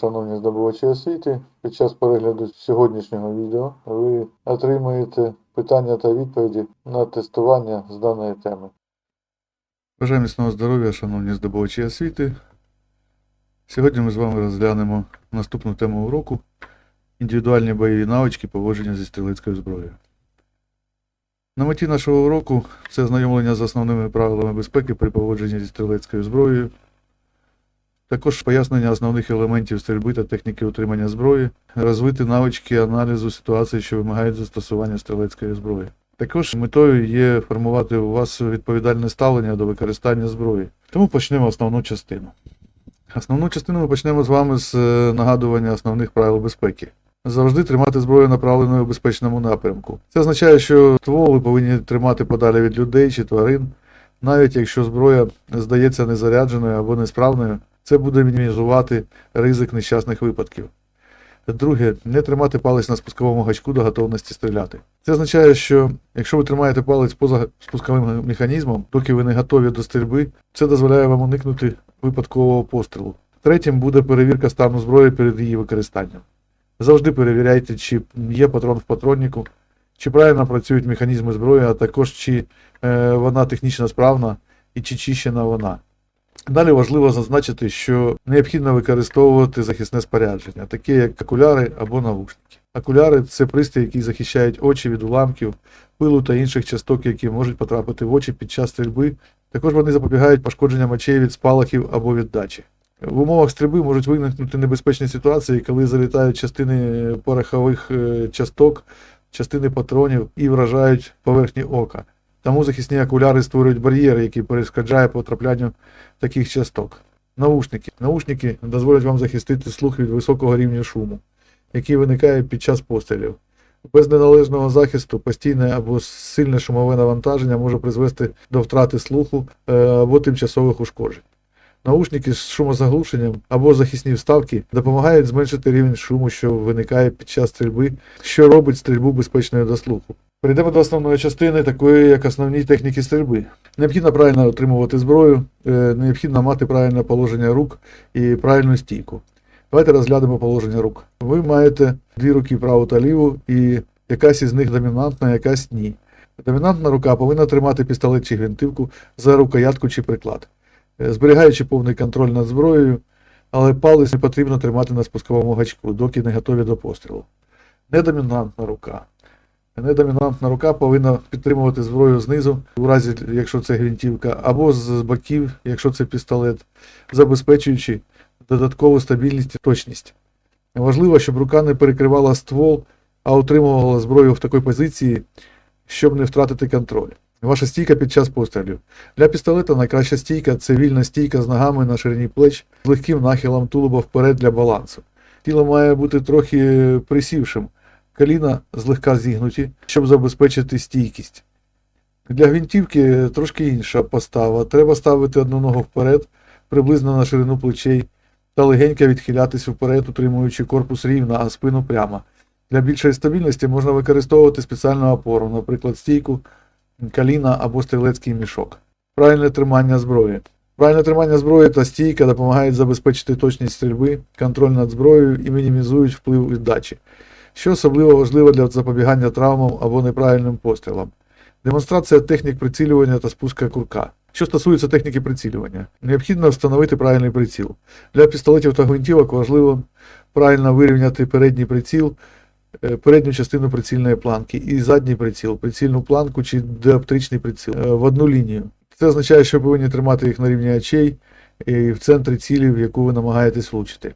Шановні здобувачі освіти, під час перегляду сьогоднішнього відео ви отримаєте питання та відповіді на тестування з даної теми. Бажаю міцного здоров'я, шановні здобувачі освіти. Сьогодні ми з вами розглянемо наступну тему уроку індивідуальні бойові навички поводження зі стрілецькою зброєю. На меті нашого уроку це ознайомлення з основними правилами безпеки при поводженні зі стрілецькою зброєю, також пояснення основних елементів стрільби та техніки утримання зброї, розвити навички аналізу ситуацій, що вимагають застосування стрілецької зброї. Також метою є формувати у вас відповідальне ставлення до використання зброї. Тому почнемо основну частину. Основну частину ми почнемо з вами з е, нагадування основних правил безпеки. Завжди тримати зброю направленою у безпечному напрямку. Це означає, що ствол ви повинні тримати подалі від людей чи тварин, навіть якщо зброя здається незарядженою або несправною, це буде мінімізувати ризик нещасних випадків. Друге, не тримати палець на спусковому гачку до готовності стріляти. Це означає, що якщо ви тримаєте палець поза спусковим механізмом, доки ви не готові до стрільби, це дозволяє вам уникнути випадкового пострілу. Третім буде перевірка стану зброї перед її використанням. Завжди перевіряйте, чи є патрон в патроннику, чи правильно працюють механізми зброї, а також чи е, вона технічно справна і чи чищена вона. Далі важливо зазначити, що необхідно використовувати захисне спорядження, таке як окуляри або навушники. Окуляри це пристрій, який захищають очі від уламків, пилу та інших часток, які можуть потрапити в очі під час стрільби. Також вони запобігають пошкодженням очей від спалахів або від дачі. В умовах стрільби можуть виникнути небезпечні ситуації, коли залітають частини порохових е, часток, частини патронів і вражають поверхні ока. Тому захисні окуляри створюють бар'єр, який перешкоджає потраплянню таких часток. Наушники. Наушники дозволять вам захистити слух від високого рівня шуму, який виникає під час пострілів. Без неналежного захисту постійне або сильне шумове навантаження може призвести до втрати слуху е, або тимчасових ушкоджень. Наушники з шумозаглушенням або захисні вставки допомагають зменшити рівень шуму, що виникає під час стрільби, що робить стрільбу безпечною до слуху. Перейдемо до основної частини, такої як основні техніки стрільби. Необхідно правильно отримувати зброю, е, необхідно мати правильне положення рук і правильну стійку. Давайте розглянемо положення рук. Ви маєте дві руки праву та ліву, і якась із них домінантна, якась ні. Домінантна рука повинна тримати пістолет чи гвинтивку за рукоятку чи приклад, зберігаючи повний контроль над зброєю, але палець не потрібно тримати на спусковому гачку, доки не готові до пострілу. Недомінантна рука. Недомінантна рука повинна підтримувати зброю знизу, у разі, якщо це гвинтівка, або з боків, якщо це пістолет, забезпечуючи додаткову стабільність і точність. Важливо, щоб рука не перекривала ствол, а утримувала зброю в такій позиції, щоб не втратити контроль. Ваша стійка під час пострілів. Для пістолета найкраща стійка це вільна стійка з ногами на ширині плеч з легким нахилом тулуба вперед для балансу. Тіло має бути трохи присівшим, коліна злегка зігнуті, щоб забезпечити стійкість. Для гвинтівки трошки інша постава. Треба ставити одну ногу вперед, приблизно на ширину плечей, та легенько відхилятись вперед, утримуючи корпус рівно, а спину прямо. Для більшої стабільності можна використовувати спеціальну опору, наприклад, стійку, коліна або стрілецький мішок. Правильне тримання зброї. Правильне тримання зброї та стійка допомагають забезпечити точність стрільби, контроль над зброєю і мінімізують вплив віддачі, що особливо важливо для запобігання травмам або неправильним пострілам. Демонстрація технік прицілювання та спуска курка. Що стосується техніки прицілювання, необхідно встановити правильний приціл. Для пістолетів та гвинтівок важливо правильно вирівняти передній приціл, передню частину прицільної планки і задній приціл, прицільну планку чи диоптричний приціл е, в одну лінію. Це означає, що ви повинні тримати їх на рівні очей і в центрі цілі, в яку ви намагаєтесь влучити.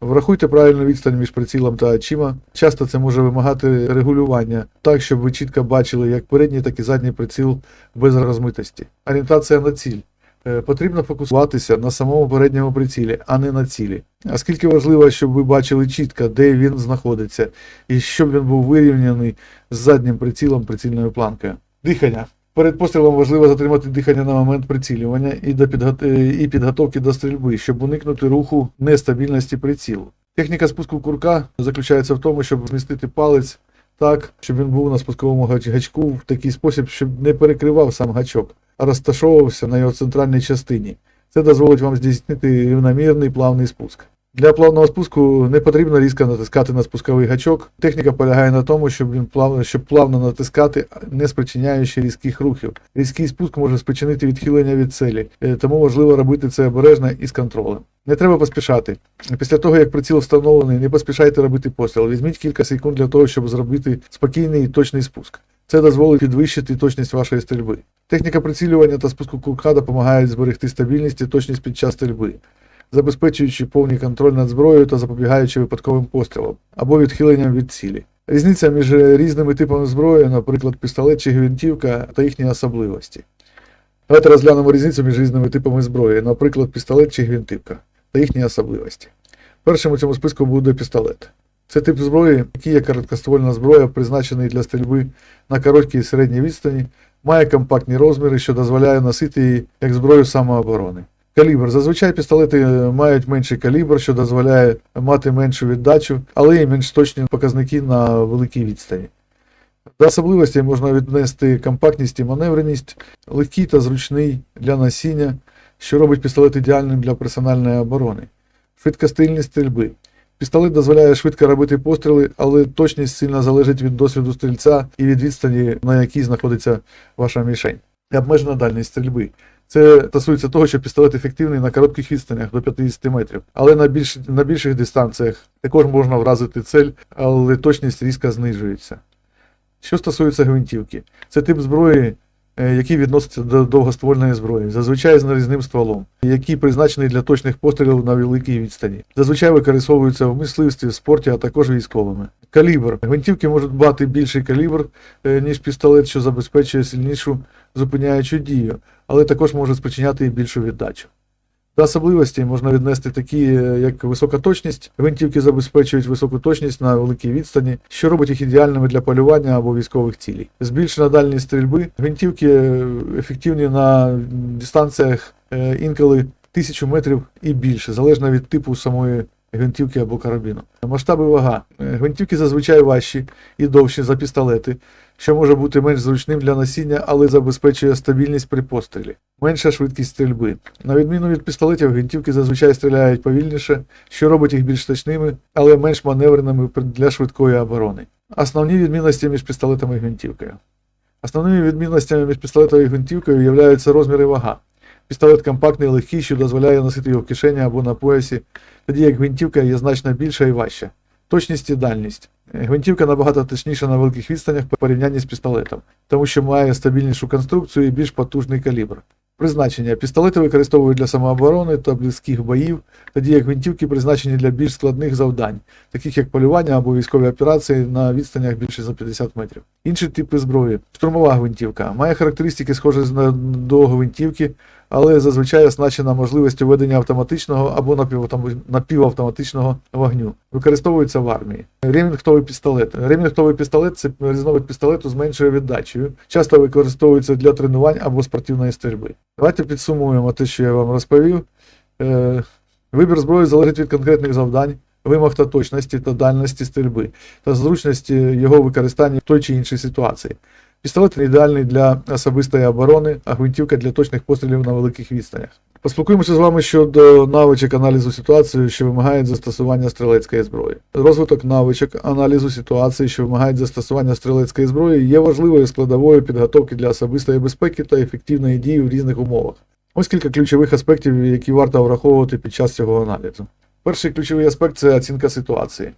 Врахуйте правильну відстань між прицілом та очима. Часто це може вимагати регулювання так, щоб ви чітко бачили як передній, так і задній приціл без розмитості. Орієнтація на ціль. Е, Потрібно фокусуватися на самому передньому прицілі, а не на цілі. Оскільки важливо, щоб ви бачили чітко, де він знаходиться, і щоб він був вирівняний з заднім прицілом прицільною планкою. Дихання. Перед пострілом важливо затримати дихання на момент прицілювання і, до підго- е, і підготовки до стрільби, щоб уникнути руху нестабільності прицілу. Техніка спуску курка заключається в тому, щоб змістити палець так, щоб він був на спусковому гачку в такий спосіб, щоб не перекривав сам гачок. а розташовувався на його центральній частині. Це дозволить вам здійснити рівномірний плавний спуск. Для плавного спуску не потрібно різко натискати на спусковий гачок. Техніка полягає на тому, щоб він плавно, щоб плавно натискати, не спричиняючи різких рухів. Різкий спуск може спричинити відхилення від целі, е, тому важливо робити це обережно і з контролем. Не треба поспішати. Після того, як приціл встановлений, не поспішайте робити постріл. Візьміть кілька секунд для того, щоб зробити спокійний і точний спуск. Це дозволить підвищити точність вашої стрільби. Техніка прицілювання та спуску курка допомагають зберегти стабільність і точність під час стрільби, забезпечуючи повний контроль над зброєю та запобігаючи випадковим пострілам або відхиленням від цілі. Різниця між різними типами зброї, наприклад, пістолет чи гвинтівка та їхні особливості. Давайте розглянемо різницю між різними типами зброї, наприклад, пістолет чи гвинтівка та їхні особливості. Першим у цьому списку буде пістолет. Це тип зброї, який є короткоствольна зброя, призначений для стрільби на короткій і середній відстані, має компактні розміри, що дозволяє носити її як зброю самооборони. Калібр. Зазвичай пістолети мають менший калібр, що дозволяє мати меншу віддачу, але і менш точні показники на великій відстані. До особливостей можна віднести компактність і маневреність, легкий та зручний для носіння, що робить пістолет ідеальним для персональної оборони. Швидкостильність стрільби. Пістолет дозволяє швидко робити постріли, але точність сильно залежить від досвіду стрільця і від відстані, на якій знаходиться ваша мішень. І обмежена дальність стрільби. Це стосується того, що пістолет ефективний на коротких відстанях до 50 метрів, але на, більш, на більших дистанціях також можна вразити цель, але точність різко знижується. Що стосується гвинтівки, це тип зброї, який відноситься до довгоствольної зброї, зазвичай з нарізним стволом, який призначений для точних пострілів на великій відстані. Зазвичай використовується в мисливстві, в спорті, а також військовими. Калібр. Гвинтівки можуть мати більший калібр, е, ніж пістолет, що забезпечує сильнішу зупиняючу дію, але також може спричиняти і більшу віддачу. До особливостей можна віднести такі, е, як висока точність. Гвинтівки забезпечують високу точність на великій відстані, що робить їх ідеальними для полювання або військових цілей. Збільшена дальність стрільби. Гвинтівки е, ефективні на дистанціях е, інколи тисячу метрів і більше, залежно від типу самої гвинтівки або карабіну. Масштаби вага. Гвинтівки зазвичай важчі і довші за пістолети, що може бути менш зручним для носіння, але забезпечує стабільність при пострілі. Менша швидкість стрільби. На відміну від пістолетів, гвинтівки зазвичай стріляють повільніше, що робить їх більш точними, але менш маневреними для швидкої оборони. Основні відмінності між пістолетом і гвинтівкою. Основними відмінностями між пістолетом і гвинтівкою являються розмір і вага. Пістолет компактний, легкий, що дозволяє носити його в кишені або на поясі, тоді як гвинтівка є значно більша і важча. Точність і дальність. Гвинтівка набагато точніша на великих відстанях по порівнянні з пістолетом, тому що має стабільнішу конструкцію і більш потужний калібр. Призначення. Пістолети використовують для самооборони та близьких боїв, тоді як гвинтівки призначені для більш складних завдань, таких як полювання або військові операції на відстанях більше за 50 метрів. Інші типи зброї. Штурмова гвинтівка має характеристики, схожі на- до гвинтівки, але зазвичай оснащена можливістю ведення автоматичного або напівавтоматичного вогню. Використовується в армії. Ремінгтовий пістолет. Ремінгтовий пістолет це різновид пістолету з меншою віддачею. Часто використовується для тренувань або спортивної стрільби. Давайте підсумуємо те, що я вам розповів. Е, Вибір зброї залежить від конкретних завдань, вимог та точності та дальності стрільби та зручності його використання в той чи іншій ситуації. Пістолет ідеальний для особистої оборони, а гвинтівка для точних пострілів на великих відстанях. Поспілкуємося з вами щодо навичок аналізу ситуації, що вимагають застосування стрілецької зброї. Розвиток навичок аналізу ситуації, що вимагають застосування стрілецької зброї, є важливою складовою підготовки для особистої безпеки та ефективної дії в різних умовах. Ось кілька ключових аспектів, які варто враховувати під час цього аналізу. Перший ключовий аспект це оцінка ситуації.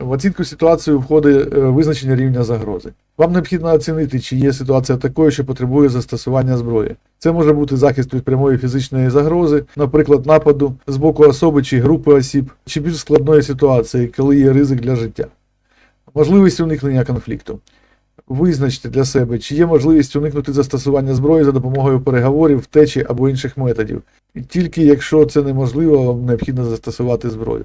В оцінку ситуації входить е, визначення рівня загрози. Вам необхідно оцінити, чи є ситуація такою, що потребує застосування зброї. Це може бути захист від прямої фізичної загрози, наприклад, нападу з боку особи чи групи осіб, чи більш складної ситуації, коли є ризик для життя. Можливість уникнення конфлікту. Визначте для себе, чи є можливість уникнути застосування зброї за допомогою переговорів, втечі або інших методів. І тільки якщо це неможливо, вам необхідно застосувати зброю.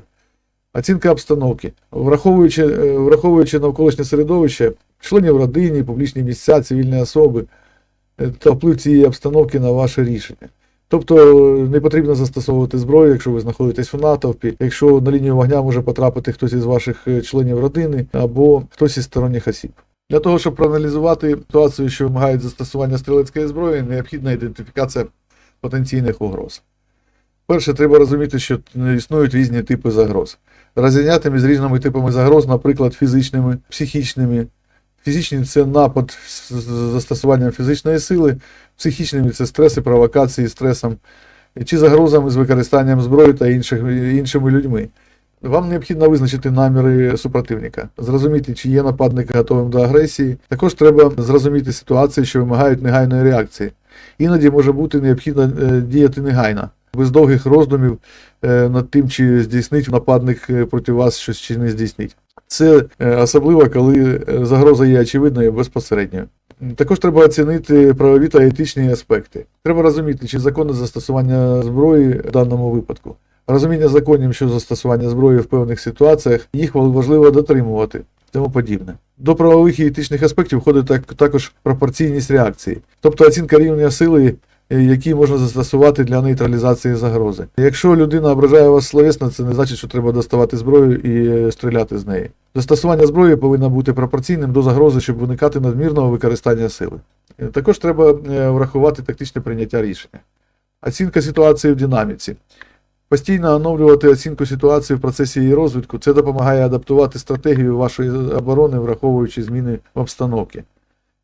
Оцінка обстановки. Враховуючи, е, враховуючи навколишнє середовище, членів родини, публічні місця, цивільні особи е, та вплив цієї обстановки на ваше рішення. Тобто е, не потрібно застосовувати зброю, якщо ви знаходитесь в натовпі, якщо на лінію вогня може потрапити хтось із ваших членів родини або хтось із сторонніх осіб. Для того, щоб проаналізувати ситуацію, що вимагають застосування стрілецької зброї, необхідна ідентифікація потенційних угроз. Перше, треба розуміти, що існують різні типи загроз. Розрізняти між різними типами загроз, наприклад, фізичними, психічними. Фізичні це напад з з застосуванням фізичної сили, психічними це стреси, провокації стресом, чи загрозами з використанням зброї та інших, іншими людьми. Вам необхідно визначити наміри супротивника, зрозуміти, чи є нападник готовим до агресії. Також треба зрозуміти ситуації, що вимагають негайної реакції. Іноді може бути необхідно е, діяти негайно, без довгих роздумів е, над тим, чи здійснить нападник е, проти вас щось чи не здійснить. Це е, особливо, коли загроза є очевидною і безпосередньою. Також треба оцінити правові та етичні аспекти. Треба розуміти, чи законне застосування зброї в даному випадку. Розуміння законів щодо застосування зброї в певних ситуаціях, їх важливо дотримувати. Тому подібне. До правових і етичних аспектів входить так, також пропорційність реакції, тобто оцінка рівня сили, які можна застосувати для нейтралізації загрози. Якщо людина ображає вас словесно, це не значить, що треба доставати зброю і е, стріляти з неї. Застосування зброї повинно бути пропорційним до загрози, щоб уникати надмірного використання сили. Е, Також треба е, врахувати тактичне прийняття рішення. Оцінка ситуації в динаміці. Постійно оновлювати оцінку ситуації в процесі її розвитку це допомагає адаптувати стратегію вашої оборони, враховуючи зміни в обстановці.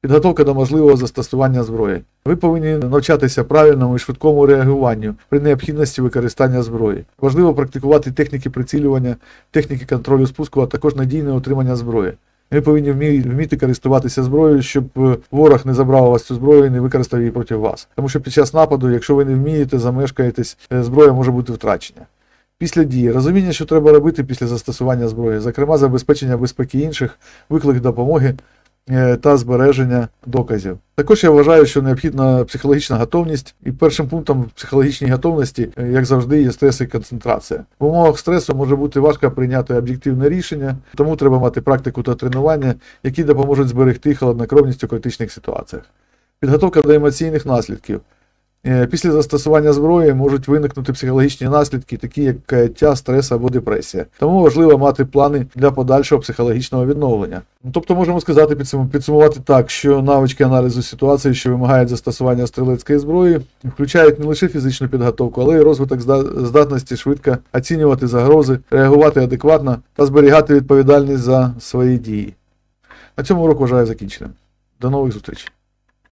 Підготовка до можливого застосування зброї. Ви повинні навчатися правильному і швидкому реагуванню при необхідності використання зброї. Важливо практикувати техніки прицілювання, техніки контролю спуску, а також надійне отримання зброї. Ви повинні вміти користуватися зброєю, щоб е, ворог не забрав у вас цю зброю і не використав її проти вас. Тому що під час нападу, якщо ви не вмієте, замешкаєтесь, е, зброя може бути втрачена. Після дії розуміння, що треба робити після застосування зброї, зокрема забезпечення безпеки інших, виклик допомоги та збереження доказів. Також я вважаю, що необхідна психологічна готовність, і першим пунктом психологічної готовності, е, як завжди, є стрес і концентрація. В умовах стресу може бути важко прийняти об'єктивне рішення, тому треба мати практику та тренування, які допоможуть зберегти холоднокровність у критичних ситуаціях. Підготовка до емоційних наслідків. Е, Після застосування зброї можуть виникнути психологічні наслідки, такі як каяття, стрес або депресія. Тому важливо мати плани для подальшого психологічного відновлення. Ну, Тобто можемо сказати, підсум- підсумувати так, що навички аналізу ситуації, що вимагають застосування стрілецької зброї, включають не лише фізичну підготовку, але й розвиток здатності швидко оцінювати загрози, реагувати адекватно та зберігати відповідальність за свої дії. На цьому урок вважаю закінченим. До нових зустрічей.